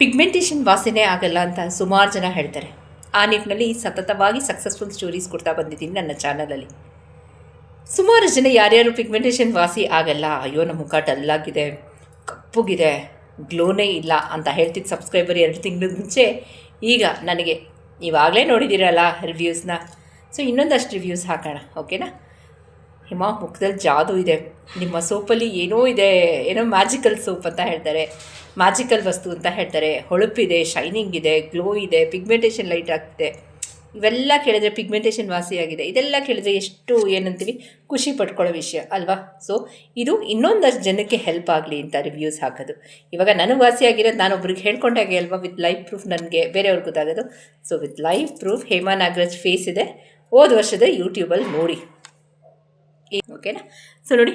Pigmentation ವಾಸನೆ ಆಗಲ್ಲ ಅಂತ ಸುಮಾರು ಜನ ಹೇಳ್ತಾರೆ. ಆ ನಿಟ್ಟಿನಲ್ಲಿ ಸತತವಾಗಿ ಸಕ್ಸಸ್ಫುಲ್ ಸ್ಟೋರೀಸ್ ಕೊಡ್ತಾ ಬಂದಿದ್ದೀನಿ ನನ್ನ ಚಾನಲಲ್ಲಿ ಸುಮಾರು ಜನ ಯಾರ್ಯಾರು ಪಿಗ್ಮೆಂಟೇಷನ್ ವಾಸಿ ಆಗಲ್ಲ, ಅಯ್ಯೋ ನಮ್ಮ ಮುಖ ಡಲ್ಲಾಗಿದೆ ಕಪ್ಪುಗಿದೆ ಗ್ಲೋನೇ ಇಲ್ಲ ಅಂತ ಹೇಳ್ತಿದ್ದ ಸಬ್ಸ್ಕ್ರೈಬರ್ ಎರಡು ತಿಂಗಳ ಮುಂಚೆ, ಈಗ ನನಗೆ ಇವಾಗಲೇ ನೋಡಿದ್ದೀರಲ್ಲ ರಿವ್ಯೂಸ್ನ ಸೊ ಇನ್ನೊಂದಷ್ಟು ರಿವ್ಯೂಸ್ ಹಾಕೋಣ ಓಕೆನಾ ಹಿಮ ಮುಖದಲ್ಲಿ ಜಾದು ಇದೆ. ನಿಮ್ಮ ಸೋಪಲ್ಲಿ ಏನೋ ಇದೆ, ಏನೋ ಮ್ಯಾಜಿಕಲ್ ಸೋಪ್ ಅಂತ ಹೇಳ್ತಾರೆ. ಮ್ಯಾಜಿಕಲ್ ವಸ್ತು ಅಂತ ಹೇಳ್ತಾರೆ. ಹೊಳಪಿದೆ ಶೈನಿಂಗ್ ಇದೆ ಗ್ಲೋ ಇದೆ ಪಿಗ್ಮೆಂಟೇಷನ್ ಲೈಟ್ ಆಗ್ತಿದೆ. ಇವೆಲ್ಲ ಕೇಳಿದ್ರೆ ಪಿಗ್ಮೆಂಟೇಷನ್ ವಾಸಿಯಾಗಿದೆ ಇದೆಲ್ಲ ಕೇಳಿದ್ರೆ ಎಷ್ಟು ಏನಂತೀವಿ? ಖುಷಿ ಪಡ್ಕೊಳ್ಳೋ ವಿಷಯ, ಅಲ್ವಾ? ಸೊ ಇದು ಇನ್ನೊಂದಷ್ಟು ಜನಕ್ಕೆ ಹೆಲ್ಪ್ ಆಗಲಿ ಅಂತ ರಿವ್ಯೂಸ್ ಹಾಕೋದು. ಇವಾಗ ನನಗೆ ವಾಸಿಯಾಗಿರೋದು ನಾನು ಒಬ್ರಿಗೆ ಹೇಳ್ಕೊಂಡಾಗೆ ಅಲ್ವಾ? ವಿತ್ ಲೈಫ್ ಪ್ರೂಫ್ ನನಗೆ, ಬೇರೆಯವ್ರಿಗೆ ಗೊತ್ತಾಗೋದು. So with life proof Hema Nagaraj face ಇದೆ. ಹೋದ ವರ್ಷದ ಯೂಟ್ಯೂಬಲ್ಲಿ ನೋಡಿ. ಓಕೆನಾ ಸೊ ನೋಡಿ.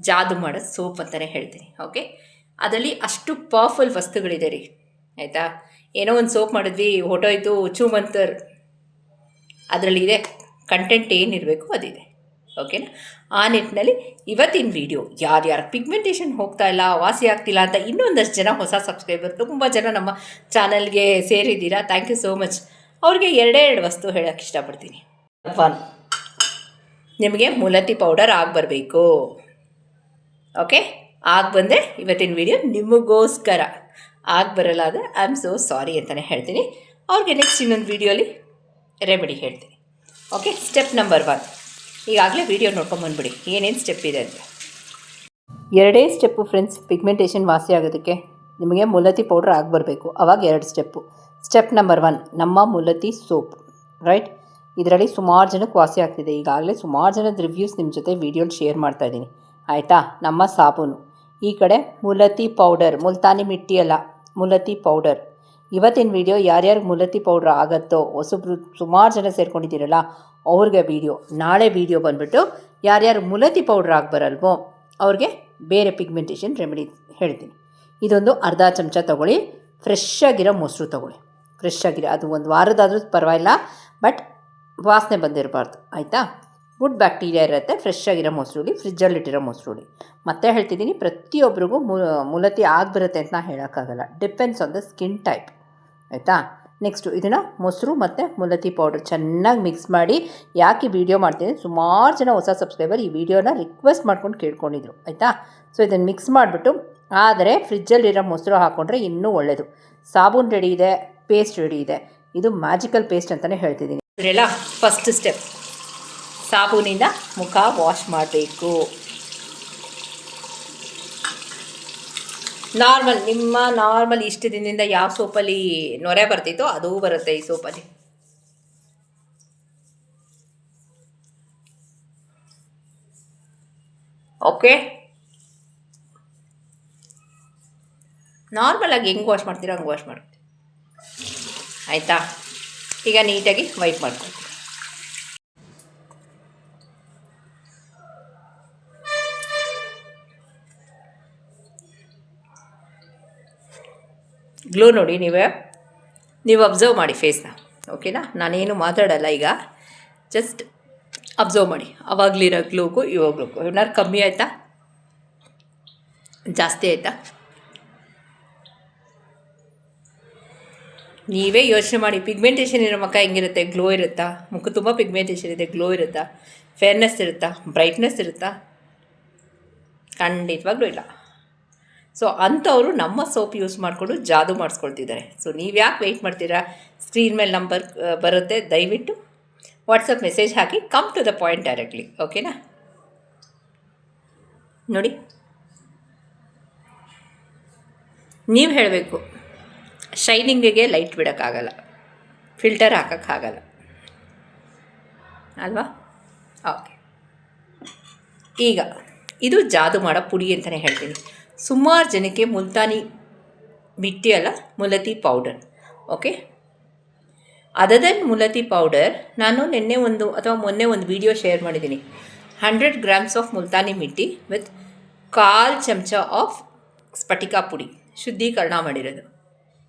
ಜಾದು ಮಾಡೋ ಸೋಪ್ ಅಂತಲೇ ಹೇಳ್ತೀನಿ. ಓಕೆ ಅದರಲ್ಲಿ ಅಷ್ಟು ಪವರ್ಫುಲ್ ವಸ್ತುಗಳಿದೆ ರೀ. ಆಯಿತಾ? ಏನೋ ಒಂದು ಸೋಪ್ ಮಾಡಿದ್ವಿ ಹೊಟ್ಟೋಯ್ತು ಅದರಲ್ಲಿ ಇದೆ ಕಂಟೆಂಟ್ ಏನಿರಬೇಕು ಅದಿದೆ. ಓಕೆನಾ ಆ ನಿಟ್ಟಿನಲ್ಲಿ ಇವತ್ತಿನ ವಿಡಿಯೋ ಯಾರ್ಯಾರು ಪಿಗ್ಮೆಂಟೇಷನ್ ಹೋಗ್ತಾ ಇಲ್ಲ, ವಾಸಿ ಆಗ್ತಿಲ್ಲ ಅಂತ ಇನ್ನೊಂದಷ್ಟು ಜನ ಹೊಸ ಸಬ್ಸ್ಕ್ರೈಬರ್ ತುಂಬ ಜನ ನಮ್ಮ ಚಾನಲ್ಗೆ ಸೇರಿದ್ದೀರಾ. ಥ್ಯಾಂಕ್ ಯು ಸೋ ಮಚ್ ಅವ್ರಿಗೆ ಎರಡೇ ಎರಡು ವಸ್ತು ಹೇಳೋಕ್ಕೆ ಇಷ್ಟಪಡ್ತೀನಿ. ಒನ್ ನಿಮಗೆ ಮುಲತಿ ಪೌಡರ್ ಆಗಿ ಬರಬೇಕು ಓಕೆ ಆಗ ಬಂದೆ. ಇವತ್ತಿನ ವಿಡಿಯೋ ನಿಮಗೋಸ್ಕರ. ಆಗ ಬರಲ್ಲ ಅಂದರೆ ಐ ಆಮ್ ಸೋ ಸಾರಿ ಅಂತಲೇ ಹೇಳ್ತೀನಿ. ಅವ್ರಿಗೆ ನೆಕ್ಸ್ಟ್ ಇನ್ನೊಂದು ವೀಡಿಯೋಲಿ ರೆಮಿಡಿ ಹೇಳ್ತೀನಿ. ಓಕೆ ಸ್ಟೆಪ್ ನಂಬರ್ ಒನ್ ಈಗಾಗಲೇ ವಿಡಿಯೋ ನೋಡ್ಕೊಂಬಂದ್ಬಿಡಿ ಏನೇನು ಸ್ಟೆಪ್ ಇದೆ ಅಂತ. ಎರಡೇ ಸ್ಟೆಪ್ಪು ಫ್ರೆಂಡ್ಸ್ ಪಿಗ್ಮೆಂಟೇಷನ್ ವಾಸಿ ಆಗೋದಕ್ಕೆ ನಿಮಗೆ ಮುಲತಿ ಪೌಡ್ರ್ ಆಗಿ ಬರಬೇಕು. ಅವಾಗ ಎರಡು ಸ್ಟೆಪ್ಪು ಸ್ಟೆಪ್ ನಂಬರ್ ಒನ್ ನಮ್ಮ ಮುಲತಿ ಸೋಪ್ ರೈಟ್ ಇದರಲ್ಲಿ ಸುಮಾರು ಜನಕ್ಕೆ ವಾಸಿ ಆಗ್ತಿದೆ. ಈಗಾಗಲೇ ಸುಮಾರು ಜನದ ರಿವ್ಯೂಸ್ ನಿಮ್ಮ ಜೊತೆ ವೀಡಿಯೋಲಿ ಶೇರ್ ಮಾಡ್ತಾ ಇದ್ದೀನಿ. ಆಯಿತಾ? ನಮ್ಮ ಸಾಬೂನು. ಈ ಕಡೆ ಮುಲತಿ ಪೌಡರ್, ಮುಲ್ತಾನಿ ಮಿಟ್ಟಿ ಅಲ್ಲ, ಮುಲತಿ ಪೌಡರ್. ಇವತ್ತಿನ ವಿಡಿಯೋ ಯಾರ್ಯಾರಿಗೆ ಮುಲತಿ ಪೌಡ್ರ್ ಆಗತ್ತೋ, ಹೊಸಬ್ರು ಸುಮಾರು ಜನ ಸೇರ್ಕೊಂಡಿದ್ದೀರಲ್ಲ, ಅವ್ರಿಗೆ ವಿಡಿಯೋ ನಾಳೆ ವಿಡಿಯೋ ಬಂದುಬಿಟ್ಟು ಯಾರ್ಯಾರು ಮುಲತಿ ಪೌಡ್ರ್ ಆಗಿ ಬರಲ್ವೋ, ಅವ್ರಿಗೆ ಬೇರೆ ಪಿಗ್ಮೆಂಟೇಷನ್ ರೆಮಿಡಿ ಹೇಳ್ತೀನಿ. ಇದೊಂದು ಅರ್ಧ ಚಮಚ ತೊಗೊಳ್ಳಿ ಫ್ರೆಶ್ ಆಗಿರೋ ಮೊಸರು ತೊಗೊಳ್ಳಿ. ಫ್ರೆಶ್ ಆಗಿರೋ, ಅದು ಒಂದು ವಾರದಾದರೂ ಪರವಾಗಿಲ್ಲ ಬಟ್ ವಾಸನೆ ಬಂದಿರಬಾರ್ದು, ಆಯಿತಾ? ಗುಡ್ ಬ್ಯಾಕ್ಟೀರಿಯಾ ಇರುತ್ತೆ ಫ್ರೆಶ್ ಆಗಿರೋ ಮೊಸರುಳಿ ಫ್ರಿಜ್ಜಲ್ಲಿಟ್ಟಿರೋ ಮೊಸರುಳಿ ಮತ್ತೆ ಹೇಳ್ತಿದ್ದೀನಿ ಪ್ರತಿಯೊಬ್ಬರಿಗೂ ಮುಲತಿ ಆಗಿ ಬರುತ್ತೆ ಅಂತ ನಾನು ಹೇಳೋಕ್ಕಾಗಲ್ಲ. Depends on the skin type ಆಯಿತಾ? ನೆಕ್ಸ್ಟು ಇದನ್ನು ಮೊಸರು ಮತ್ತು ಮುಲತಿ ಪೌಡ್ರ್ ಚೆನ್ನಾಗಿ ಮಿಕ್ಸ್ ಮಾಡಿ, ಯಾಕೆ ವಿಡಿಯೋ ಮಾಡ್ತೀನಿ, ಸುಮಾರು ಜನ ಹೊಸ ಸಬ್ಸ್ಕ್ರೈಬರ್ ಈ ವಿಡಿಯೋನ ರಿಕ್ವೆಸ್ಟ್ ಮಾಡ್ಕೊಂಡು ಕೇಳ್ಕೊಂಡಿದ್ರು, ಆಯಿತಾ? ಸೊ ಇದನ್ನು ಮಿಕ್ಸ್ ಮಾಡಿಬಿಟ್ಟು, ಆದರೆ ಫ್ರಿಜ್ಜಲ್ಲಿರೋ ಮೊಸರು ಹಾಕ್ಕೊಂಡ್ರೆ ಇನ್ನೂ ಒಳ್ಳೆಯದು ಸಾಬೂನು ರೆಡಿ ಇದೆ ಪೇಸ್ಟ್ ರೆಡಿ ಇದೆ. ಇದು ಮ್ಯಾಜಿಕಲ್ ಪೇಸ್ಟ್ ಅಂತಲೇ ಹೇಳ್ತಿದ್ದೀನಿ. ಇದರೆಲ್ಲ ಫಸ್ಟ್ ಸ್ಟೆಪ್ ಸಾಬೂನಿಂದ ಮುಖ ವಾಶ್ ಮಾಡಬೇಕು. ನಾರ್ಮಲ್ ನಿಮ್ಮ ನಾರ್ಮಲ್ ಇಷ್ಟು ದಿನದಿಂದ ಯಾವ ಸೋಪಲ್ಲಿ ನೊರೆ ಬರ್ತಿತ್ತೋ ಅದು ಬರುತ್ತೆ ಈ ಸೋಪಲ್ಲಿ. ಓಕೆ ನಾರ್ಮಲಾಗಿ ಹೆಂಗೆ ವಾಶ್ ಮಾಡ್ತೀರೋ ಹಂಗೆ ವಾಶ್ ಮಾಡಿ ಆಯಿತಾ? ಈಗ ನೀಟಾಗಿ ವೈಪ್ ಮಾಡ್ಕೊಳ್ತೀನಿ ಗ್ಲೋ ನೋಡಿ ನೀವೇ. ನೀವು ಅಬ್ಸರ್ವ್ ಮಾಡಿ ಫೇಸ್ನ ಓಕೆನಾ ನಾನೇನು ಮಾತಾಡಲ್ಲ ಈಗ. ಜಸ್ಟ್ ಅಬ್ಸರ್ವ್ ಮಾಡಿ. ಅವಾಗಲಿರೋ ಗ್ಲೋಗೂ ಇವಾಗ್ಲೋಗೂ ಏನಾದ್ರು ಕಮ್ಮಿ ಆಯಿತಾ? ಜಾಸ್ತಿ ಆಯಿತಾ? ನೀವೇ ಯೋಚನೆ ಮಾಡಿ. ಪಿಗ್ಮೆಂಟೇಷನ್ ಇರೋ ಮುಖ ಹೆಂಗಿರುತ್ತೆ? ಗ್ಲೋ ಇರುತ್ತಾ? ಮುಖ ತುಂಬ ಪಿಗ್ಮೆಂಟೇಷನ್ ಇದೆ. ಗ್ಲೋ ಇರುತ್ತಾ? ಫೇರ್ನೆಸ್ ಇರುತ್ತಾ? ಬ್ರೈಟ್ನೆಸ್ ಇರುತ್ತಾ? ಖಂಡಿತವಾಗ್ಲೂ ಇಲ್ಲ. ಸೊ ಅಂಥವರು ನಮ್ಮ ಸೋಪ್ ಯೂಸ್ ಮಾಡಿಕೊಂಡು ಜಾದು ಮಾಡಿಸ್ಕೊಳ್ತಿದ್ದಾರೆ. ಸೊ ನೀವು ಯಾಕೆ ವೆಯ್ಟ್ ಮಾಡ್ತೀರಾ? ಸ್ಕ್ರೀನ್ ಮೇಲೆ ನಂಬರ್ ಬರುತ್ತೆ. ದಯವಿಟ್ಟು WhatsApp message hockey. Come to the point directly ಓಕೆನಾ ನೋಡಿ. ನೀವು ಹೇಳಬೇಕು ಶೈನಿಂಗಿಗೆ ಲೈಟ್ ಬಿಡೋಕ್ಕಾಗಲ್ಲ. ಫಿಲ್ಟರ್ ಹಾಕೋಕ್ಕಾಗಲ್ಲ ಅಲ್ವಾ? ಓಕೆ ಈಗ, ಇದು ಜಾದು ಮಾಡೋ ಪುಡಿ ಅಂತಲೇ ಹೇಳ್ತೀನಿ. ಸುಮಾರು ಜನಕ್ಕೆ ಮುಲ್ತಾನಿ ಮಿಟ್ಟಿ ಅಲ್ಲ, ಮುಲತಿ ಪೌಡರ್ ಓಕೆ ಅದದನ್ ಮುಲತಿ ಪೌಡರ್ ನಾನು ನಿನ್ನೆ ಒಂದು ಅಥವಾ ಮೊನ್ನೆ ಒಂದು ವಿಡಿಯೋ ಶೇರ್ ಮಾಡಿದ್ದೀನಿ. Hundred grams of Multani mitti with ಕಾಲ್ ಚಮಚ ಆಫ್ ಸ್ಫಟಿಕ ಪುಡಿ, ಶುದ್ಧೀಕರಣ ಮಾಡಿರೋದು.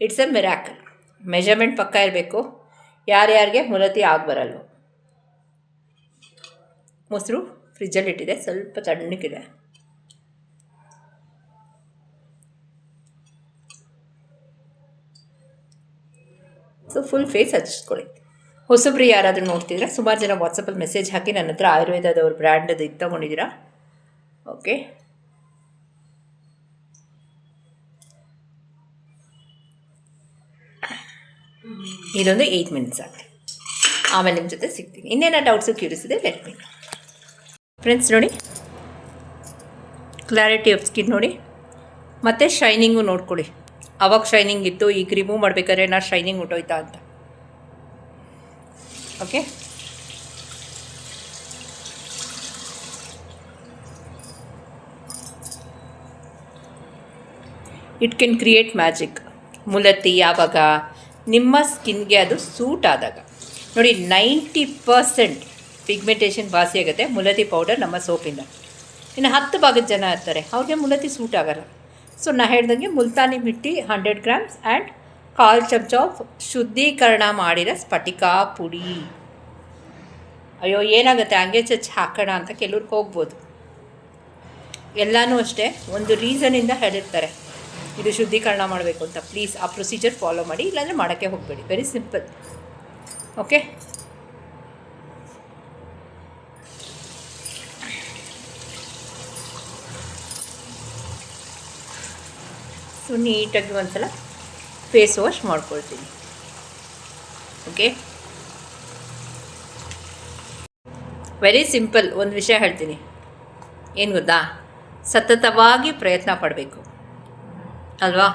ಇಟ್ಸ್ ಎ ಮಿರಾಕಲ್ ಮೆಜರ್ಮೆಂಟ್ ಪಕ್ಕ ಇರಬೇಕು. ಯಾರ್ಯಾರಿಗೆ ಮುಲತಿ ಆಗಿ ಬರಲ್ವೋ ಮೊಸರು ಫ್ರಿಜ್ಜಲ್ಲಿಟ್ಟಿದೆ ಸ್ವಲ್ಪ ತಣ್ಣಗಿದೆ. ಸೊ ಫುಲ್ ಫೇಸ್ ಹಚ್ಚಿಸ್ಕೊಳ್ಳಿ ಹೊಸಬ್ರು ಯಾರಾದರೂ ನೋಡ್ತಿದ್ರೆ ಸುಮಾರು ಜನ ವಾಟ್ಸಪ್ಪಲ್ಲಿ ಮೆಸೇಜ್ ಹಾಕಿ ನನ್ನ ಹತ್ರ ಆಯುರ್ವೇದದವ್ರ ಬ್ರ್ಯಾಂಡದು ಇದು ತೊಗೊಂಡಿದ್ದೀರಾ? ಓಕೆ ಇದೊಂದು ಏಯ್ಟ್ ಮಿನಿಟ್ಸ್ ಆಗಲಿ ಆಮೇಲೆ ನಿಮ್ಮ ಜೊತೆ ಸಿಗ್ತೀನಿ. ಇನ್ನೇನೋ ಡೌಟ್ಸು ಕ್ಯೂರಿಯಸ್ ಇದೆ ಲೆಟ್ ಮೀ ಫ್ರೆಂಡ್ಸ್ ನೋಡಿ. ಕ್ಲಾರಿಟಿ ಆಫ್ ಸ್ಕಿನ್ ನೋಡಿ. ಮತ್ತು ಶೈನಿಂಗು ನೋಡ್ಕೊಳ್ಳಿ. ಅವಾಗ ಶೈನಿಂಗ್ ಇತ್ತು, ಈಗ ರಿಮೂವ್ ಮಾಡಬೇಕಾದ್ರೆ ನಾ ಶೈನಿಂಗ್ ಹೊಟ್ಟೋಯ್ತಾ ಅಂತ. Okay it can create magic ಮುಲತಿ ಯಾವಾಗ? ನಿಮ್ಮ ಸ್ಕಿನ್ಗೆ ಅದು ಸೂಟ್ ಆದಾಗ. ನೋಡಿ, ನೈಂಟಿ ಪರ್ಸೆಂಟ್ ಪಿಗ್ಮೆಂಟೇಷನ್ ವಾಸಿ ಆಗುತ್ತೆ ಮುಲತಿ ಪೌಡರ್ ನಮ್ಮ ಸೋಪಿಂದ ಇನ್ನು ಹತ್ತು ಭಾಗದ ಜನ ಇರ್ತಾರೆ, ಅವ್ರಿಗೆ ಮುಲತಿ ಸೂಟ್ ಆಗಲ್ಲ. ಸೊ ನಾ ಹೇಳ್ದಂಗೆ Multani mitti hundred grams and ಕಾಲ್ ಚಮಚ ಆಫ್ ಶುದ್ಧೀಕರಣ ಮಾಡಿರೋ ಸ್ಫಟಿಕಾ ಪುಡಿ. ಅಯ್ಯೋ, ಏನಾಗುತ್ತೆ? ಹಂಗೆ ಚಚ್ ಹಾಕೋಣ ಅಂತ ಕೆಲವ್ರಿಗೆ ಹೋಗ್ಬೋದು. ಎಲ್ಲನೂ ಅಷ್ಟೇ, ಒಂದು ರೀಸನಿಂದ ಹೇಳಿರ್ತಾರೆ, ಇದು ಶುದ್ಧೀಕರಣ ಮಾಡಬೇಕು ಅಂತ. ಪ್ಲೀಸ್ ಆ ಪ್ರೊಸೀಜರ್ ಫಾಲೋ ಮಾಡಿ, ಇಲ್ಲಾಂದರೆ ಮಾಡೋಕ್ಕೆ ಹೋಗಬೇಡಿ. ವೆರಿ ಸಿಂಪಲ್ ಓಕೆ ಸೊ ನೀಟಾಗಿ ಒಂದ್ಸಲ ಫೇಸ್ ವಾಶ್ ಮಾಡ್ಕೊಳ್ತೀನಿ. ಓಕೆ ವೆರಿ ಸಿಂಪಲ್ ಒಂದು ವಿಷಯ ಹೇಳ್ತೀನಿ. ಏನು ಗೊತ್ತಾ? ಸತತವಾಗಿ ಪ್ರಯತ್ನ ಪಡಬೇಕು. ಅಲ್ವಾ?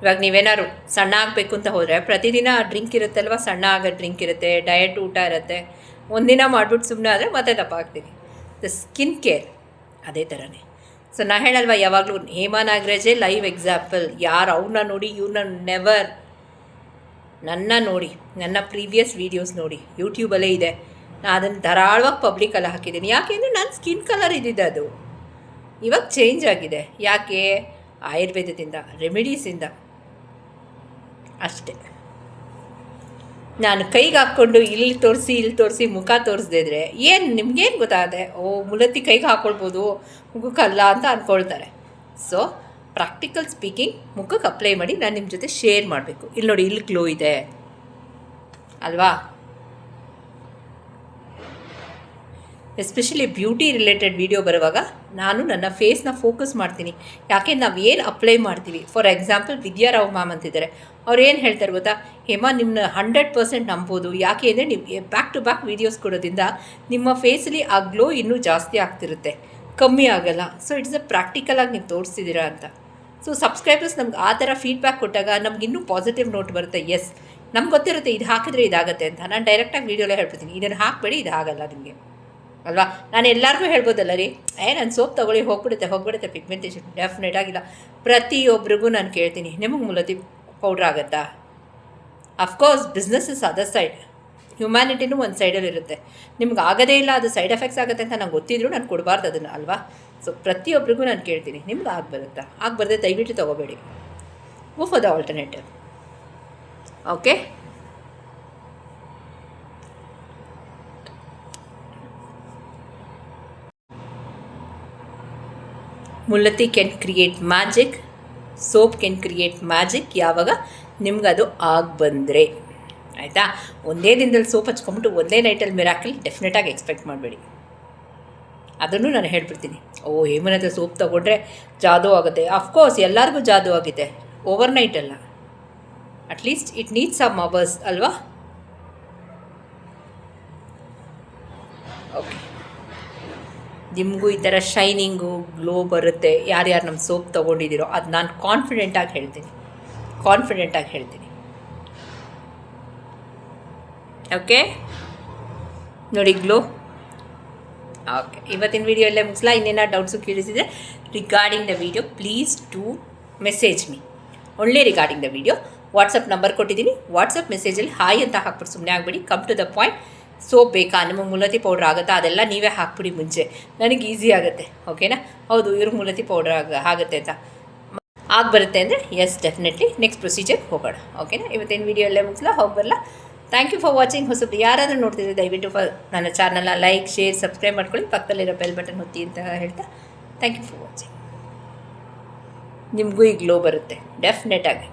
ಇವಾಗ ನೀವೇನಾದ್ರು ಸಣ್ಣ ಆಗಬೇಕು ಅಂತ ಹೋದರೆ, ಪ್ರತಿದಿನ ಡ್ರಿಂಕ್ ಇರುತ್ತಲ್ವ ಸಣ್ಣ ಆಗೋ ಡ್ರಿಂಕ್ ಇರುತ್ತೆ ಡಯಟ್ ಊಟ ಇರುತ್ತೆ. ಒಂದಿನ ಮಾಡಿಬಿಟ್ಟು ಸುಮ್ಮನೆ ಆದರೆ ಮತ್ತೆ ದಪ್ಪ ಆಗ್ತೀನಿ ದ ಸ್ಕಿನ್ ಕೇರ್ ಅದೇ ಥರನೇ ಸೊ ನಾ ಹೇಳಲ್ವ, ಯಾವಾಗಲೂ ಹೇಮಾ ನಾಗರಾಜೇ ಲೈವ್ ಎಕ್ಸಾಂಪಲ್ ಯಾರು ಅವ್ರನ್ನ ನೋಡಿ ಇವ್ರನ್ನ ನೆವರ್ ನನ್ನ ನೋಡಿ, ನನ್ನ ಪ್ರೀವಿಯಸ್ ವೀಡಿಯೋಸ್ ನೋಡಿ ಯೂಟ್ಯೂಬಲ್ಲೇ ಇದೆ. ನಾನು ಅದನ್ನು ಧಾರಾಳವಾಗಿ ಪಬ್ಲಿಕಲ್ಲಿ ಹಾಕಿದ್ದೀನಿ. ಯಾಕೆಂದರೆ ನನ್ನ ಸ್ಕಿನ್ ಕಲರ್ ಇದ್ದಿದ್ದು ಅದು. ಇವಾಗ ಚೇಂಜ್ ಆಗಿದೆ. ಯಾಕೆ? ಆಯುರ್ವೇದದಿಂದ ರೆಮಿಡೀಸಿಂದ ಅಷ್ಟೇ. ನಾನು ಕೈಗೆ ಹಾಕ್ಕೊಂಡು ಇಲ್ಲಿ ತೋರಿಸಿ ಇಲ್ಲಿ ತೋರಿಸಿ, ಮುಖ ತೋರಿಸ್ದೇ ಇದ್ರೆ ಏನು ನಿಮ್ಗೇನು ಗೊತ್ತಾಗದೆ, ಓ ಮುಲತಿ ಕೈಗೆ ಹಾಕ್ಕೊಳ್ಬೋದು ಮುಖಕ್ಕಲ್ಲ ಅಂತ ಅಂದ್ಕೊಳ್ತಾರೆ ಸೊ ಪ್ರಾಕ್ಟಿಕಲ್ ಸ್ಪೀಕಿಂಗ್ ಮುಖಕ್ಕೆ ಅಪ್ಲೈ ಮಾಡಿ ನಾನು ನಿಮ್ಮ ಜೊತೆ ಶೇರ್ ಮಾಡಬೇಕು. ಇಲ್ಲಿ ನೋಡಿ ಇಲ್ಲಿ ಗ್ಲೋ ಇದೆ. ಅಲ್ವಾ? ಎಸ್ಪೆಷಲಿ ಬ್ಯೂಟಿ ರಿಲೇಟೆಡ್ ವಿಡಿಯೋ ಬರುವಾಗ ನಾನು ನನ್ನ ಫೇಸ್ನ ಫೋಕಸ್ ಮಾಡ್ತೀನಿ. ಯಾಕೆ ನಾವು ಏನು ಅಪ್ಲೈ ಮಾಡ್ತೀವಿ? ಫಾರ್ ಎಕ್ಸಾಂಪಲ್ ವಿದ್ಯಾರಾವ್ ಮ್ಯಾಮ್ ಅಂತಿದ್ದಾರೆ. ಅವ್ರು ಏನು ಹೇಳ್ತಾರೆ ಗೊತ್ತಾ? ಹೇಮಾ ನಿಮ್ಮನ್ನ ಹಂಡ್ರೆಡ್ ಪರ್ಸೆಂಟ್ ನಂಬೋದು. ಯಾಕೆ ಅಂದರೆ ನೀವು ಬ್ಯಾಕ್ ಟು ಬ್ಯಾಕ್ ವೀಡಿಯೋಸ್ ಕೊಡೋದ್ರಿಂದ ನಿಮ್ಮ ಫೇಸಲ್ಲಿ ಆ ಗ್ಲೋ ಇನ್ನೂ ಜಾಸ್ತಿ ಆಗ್ತಿರುತ್ತೆ. ಕಮ್ಮಿ ಆಗಲ್ಲ. ಸೊ ಇಟ್ಸ್ ಅ ಪ್ರಾಕ್ಟಿಕಲಾಗಿ ನೀವು ತೋರಿಸ್ತಿದ್ದೀರಾ ಅಂತ. ಸೊ ಸಬ್ಸ್ಕ್ರೈಬರ್ಸ್ ನಮ್ಗೆ ಆ ಥರ ಫೀಡ್ಬ್ಯಾಕ್ ಕೊಟ್ಟಾಗ ನಮ್ಗೆ ಇನ್ನೂ ಪಾಸಿಟಿವ್ ನೋಟ್ ಬರುತ್ತೆ. ಎಸ್ ನಮ್ಗೆ ಗೊತ್ತಿರುತ್ತೆ, ಇದು ಹಾಕಿದ್ರೆ ಇದಾಗುತ್ತೆ ಅಂತ. ನಾನು ಡೈರೆಕ್ಟಾಗಿ ವೀಡಿಯೋಲೇ ಹೇಳ್ಬಿಡ್ತೀನಿ. ಇದನ್ನು ಹಾಕಬೇಡಿ ಇದು ಆಗಲ್ಲ ನಿಮಗೆ. ಅಲ್ವಾ? ನಾನು ಎಲ್ಲರಿಗೂ ಹೇಳ್ಬೋದಲ್ಲ ರೀ, ಏ, ನಾನು ಸೋಪ್ ತೊಗೊಳ್ಳಿ, ಹೋಗ್ಬಿಡುತ್ತೆ ಹೋಗ್ಬಿಡುತ್ತೆ ಪಿಗ್ಮೆಂಟೇಷನ್ ಡೆಫಿನೆಟ್ ಆಗಿಲ್ಲ. ಪ್ರತಿಯೊಬ್ಬರಿಗೂ ನಾನು ಕೇಳ್ತೀನಿ, ನಿಮಗೆ ಮುಲತಿ ಪೌಡ್ರ್ ಆಗುತ್ತಾ? Of course business is other side ಹ್ಯುಮ್ಯಾನಿಟಿನೂ ಒಂದು ಸೈಡಲ್ಲಿ ಇರುತ್ತೆ. ನಿಮ್ಗೆ ಆಗೋದೇ ಇಲ್ಲ, ಅದು ಸೈಡ್ ಎಫೆಕ್ಟ್ಸ್ ಆಗುತ್ತೆ ಅಂತ ನಂಗೆ ಗೊತ್ತಿದ್ರು ನಾನು ಕೊಡಬಾರ್ದು ಅದನ್ನು, ಅಲ್ವಾ? ಸೊ ಪ್ರತಿಯೊಬ್ಬರಿಗೂ ನಾನು ಕೇಳ್ತೀನಿ, ನಿಮ್ಗೆ ಆಗಿ ಬರುತ್ತಾ? ಆಗಿ ಬರದೆ ದಯವಿಟ್ಟು ತೊಗೋಬೇಡಿ. For the alternative okay ಮುಲ್ಲತಿ can create magic soap can create magic ಯಾವಾಗ? ನಿಮ್ಗದು ಆಗಿ ಬಂದರೆ. ಆಯಿತಾ? ಒಂದೇ ದಿನದಲ್ಲಿ ಸೋಪ್ ಹಚ್ಕೊಂಬಿಟ್ಟು ಒಂದೇ ನೈಟಲ್ಲಿ ಮಿರಾಕಲ್ ಡೆಫಿನೆಟಾಗಿ ಎಕ್ಸ್ಪೆಕ್ಟ್ ಮಾಡಬೇಡಿ. ಅದನ್ನು ನಾನು ಹೇಳ್ಬಿಡ್ತೀನಿ. ಓ ಹೇಮನತ್ರ ಸೋಪ್ ತೊಗೊಂಡ್ರೆ ಜಾದು ಆಗುತ್ತೆ. ಅಫ್ಕೋರ್ಸ್ ಎಲ್ಲರಿಗೂ ಜಾದು ಆಗಿದೆ. ಓವರ್ ನೈಟ್ ಅಲ್ಲ. At least it needs some hours ಅಲ್ವಾ? ಓಕೆ ನಿಮಗೂ ಈ ಥರ ಶೈನಿಂಗು ಗ್ಲೋ ಬರುತ್ತೆ, ಯಾರ್ಯಾರು ನಮ್ಮ ಸೋಪ್ ತೊಗೊಂಡಿದ್ದೀರೋ ಅದು ನಾನು ಕಾನ್ಫಿಡೆಂಟಾಗಿ ಹೇಳ್ತೀನಿ. ಕಾನ್ಫಿಡೆಂಟಾಗಿ ಹೇಳ್ತೀನಿ. ಓಕೆ ನೋಡಿ ಗ್ಲೋ ಓಕೆ ಇವತ್ತಿನ ವಿಡಿಯೋ ಎಲ್ಲ ಮುಗಿಸ್ಲಾ. ಇನ್ನೇನೋ doubts ಕೇಳಿಸಿದ್ರೆ regarding the video please to message me ಒಳ್ಳೆ regarding the video WhatsApp number ಕೊಟ್ಟಿದ್ದೀನಿ. ವಾಟ್ಸಪ್ ಮೆಸೇಜಲ್ಲಿ ಹಾಯ್ ಅಂತ ಹಾಕ್ಬಿಟ್ಟು ಸುಮ್ಮನೆ ಆಗಬೇಡಿ. Come to the point soap ಬೇಕಾ? ನಿಮಗೆ ಮುಲತಿ ಪೌಡ್ರ್ ಆಗುತ್ತಾ? ಅದೆಲ್ಲ ನೀವೇ ಹಾಕ್ಬಿಡಿ ಮುಂಚೆ. ನನಗೆ ಈಸಿ ಆಗುತ್ತೆ ಓಕೆನಾ ಹೌದು, ಇವ್ರ ಮುಲತಿ ಪೌಡ್ರ್ ಆಗ, ಆಗುತ್ತೆ ಅಂತ. ಆಗಿ ಬರುತ್ತೆ ಅಂದರೆ ಎಸ್ ಡೆಫಿನೆಟ್ಲಿ ನೆಕ್ಸ್ಟ್ ಪ್ರೊಸೀಜರ್ ಹೋಗೋಣ ಓಕೆನಾ ಇವತ್ತೇನು ವೀಡಿಯೋ ಎಲ್ಲ ಮುಗಿಸಲ? ಹೋಗ್ಬರಲ್ಲ ಥ್ಯಾಂಕ್ ಯು ಫಾರ್ ವಾಚಿಂಗ್ ಹೊಸಬ್ರು ಯಾರಾದರೂ ನೋಡ್ತಿದ್ರೆ, ದಯವಿಟ್ಟು ಫ ನನ್ನ ಚಾನಲ್ನ ಲೈಕ್ ಶೇರ್ ಸಬ್ಸ್ಕ್ರೈಬ್ ಮಾಡ್ಕೊಳ್ಳಿ. ಪಕ್ಕದಲ್ಲಿರೋ ಬೆಲ್ ಬಟನ್ ಒತ್ತಿ ಅಂತ ಹೇಳ್ತಾ ಥ್ಯಾಂಕ್ ಯು ಫಾರ್ ವಾಚಿಂಗ್ ನಿಮಗೂ ಈ ಗ್ಲೋ ಬರುತ್ತೆ ಡೆಫಿನೆಟಾಗಿ